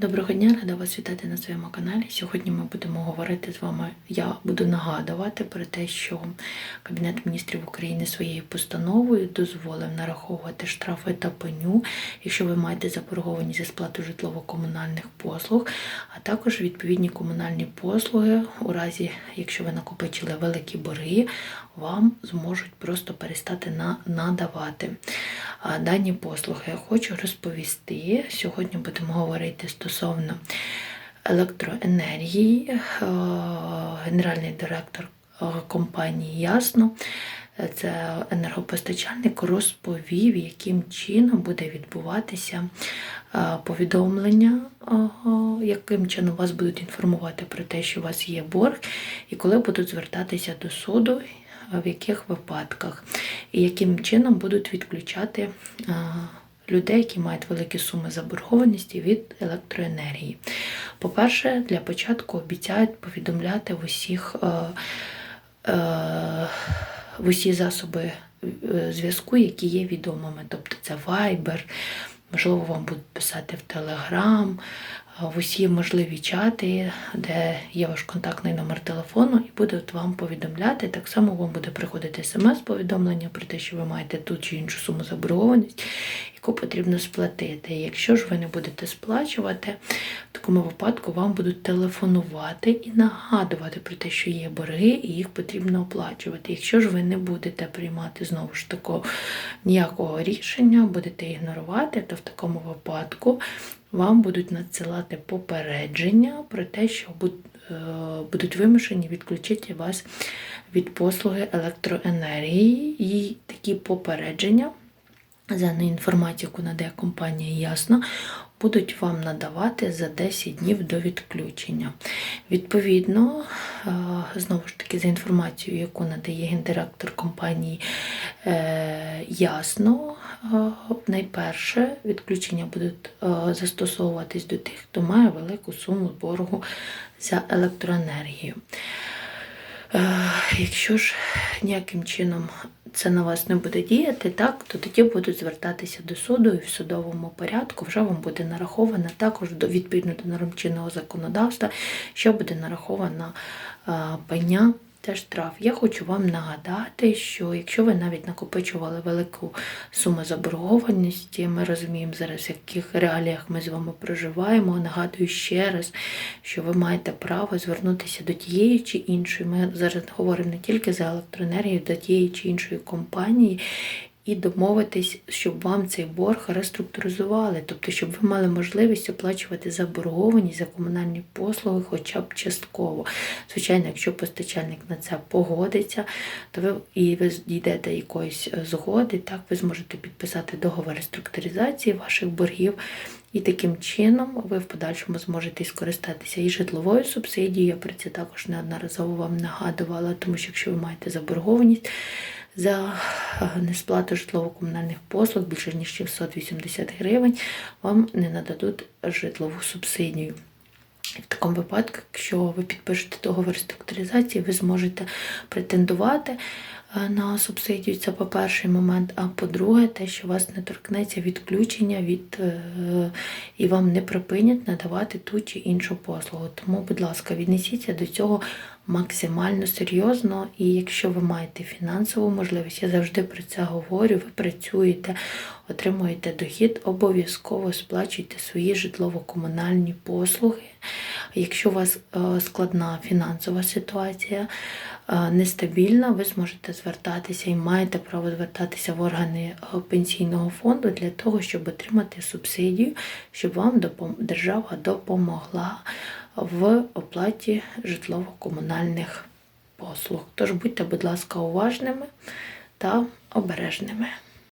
Доброго дня, рада вас вітати на своєму каналі. Сьогодні ми будемо говорити з вами. Я буду нагадувати про те, що Кабінет міністрів України своєю постановою дозволив нараховувати штрафи та пеню, якщо ви маєте заборгованість за сплату житлово-комунальних послуг, а також відповідні комунальні послуги, у разі, якщо ви накопичили великі борги, вам зможуть просто перестати на- надавати дані послуги. Я хочу розповісти. Сьогодні будемо говорити стосовно електроенергії. Е, Генеральний директор е, компанії Ясно. е, Це енергопостачальник розповів, яким чином буде відбуватися повідомлення, яким чином вас будуть інформувати про те, що у вас є борг, і коли будуть звертатися до суду, в яких випадках, і яким чином будуть відключати людей, які мають великі суми заборгованості від електроенергії. По-перше, для початку обіцяють повідомляти в усіх. в усі засоби е, зв'язку, які є відомими. Тобто це Viber, можливо, вам будуть писати в Telegram, в усі можливі чати, де є ваш контактний номер телефону, і будуть вам повідомляти. Так само вам буде приходити смс-повідомлення про те, що ви маєте ту чи іншу суму заборгованість, яку потрібно сплатити. Якщо ж ви не будете сплачувати, в такому випадку вам будуть телефонувати і нагадувати про те, що є борги, і їх потрібно оплачувати. Якщо ж ви не будете приймати знову ж такого ніякого рішення, будете ігнорувати, то в такому випадку вам будуть надсилати попередження про те, що е, будуть вимушені відключити вас від послуги електроенергії. І такі попередження за інформацію, яку надає компанія Ясно, будуть вам надавати за 10 днів до відключення. Відповідно, е, знову ж таки, за інформацією, яку надає гендиректор компанії е, Ясно, е, найперше відключення будуть застосовуватись до тих, хто має велику суму боргу за електроенергію. Е, Якщо ж ніяким чином це на вас не буде діяти, так, то тоді будуть звертатися до суду і в судовому порядку вже вам буде нарахована також до відповідно до норм чинного законодавства, що буде нарахована е, пеня та штраф. Я хочу вам нагадати, що якщо ви навіть накопичували велику суму заборгованості, ми розуміємо зараз, в яких реаліях ми з вами проживаємо. Нагадую ще раз, що ви маєте право звернутися до тієї чи іншої. Ми зараз говоримо не тільки за електроенергію, до тієї чи іншої компанії. І домовитись, щоб вам цей борг реструктуризували, тобто, щоб ви мали можливість оплачувати заборгованість за комунальні послуги, хоча б частково. Звичайно, якщо постачальник на це погодиться, то ви і ви дійдете якоїсь е, згоди, так ви зможете підписати договор реструктуризації ваших боргів. І таким чином ви в подальшому зможете скористатися і житловою субсидією. Я про це також неодноразово вам нагадувала, тому що якщо ви маєте заборгованість за е, несплату житлово-комунальних послуг більше ніж 680 гривень, вам не нададуть житлову субсидію. В такому випадку, якщо ви підпишете договор реструктуризації, ви зможете претендувати на субсидію. Це по перший момент. А по-друге, те, що вас не торкнеться відключення від е, і вам не припинять надавати ту чи іншу послугу. Тому, будь ласка, віднесіться до цього максимально серйозно. І якщо ви маєте фінансову можливість, я завжди про це говорю, ви працюєте, отримуєте дохід, обов'язково сплачуйте свої житлово-комунальні послуги. Якщо у вас е, складна фінансова ситуація, е, нестабільна, ви зможете звертатися і маєте право звертатися в органи е, пенсійного фонду для того, щоб отримати субсидію, щоб вам держава допомогла в оплаті житлово-комунальних послуг. Тож будьте, будь ласка, уважними та обережними.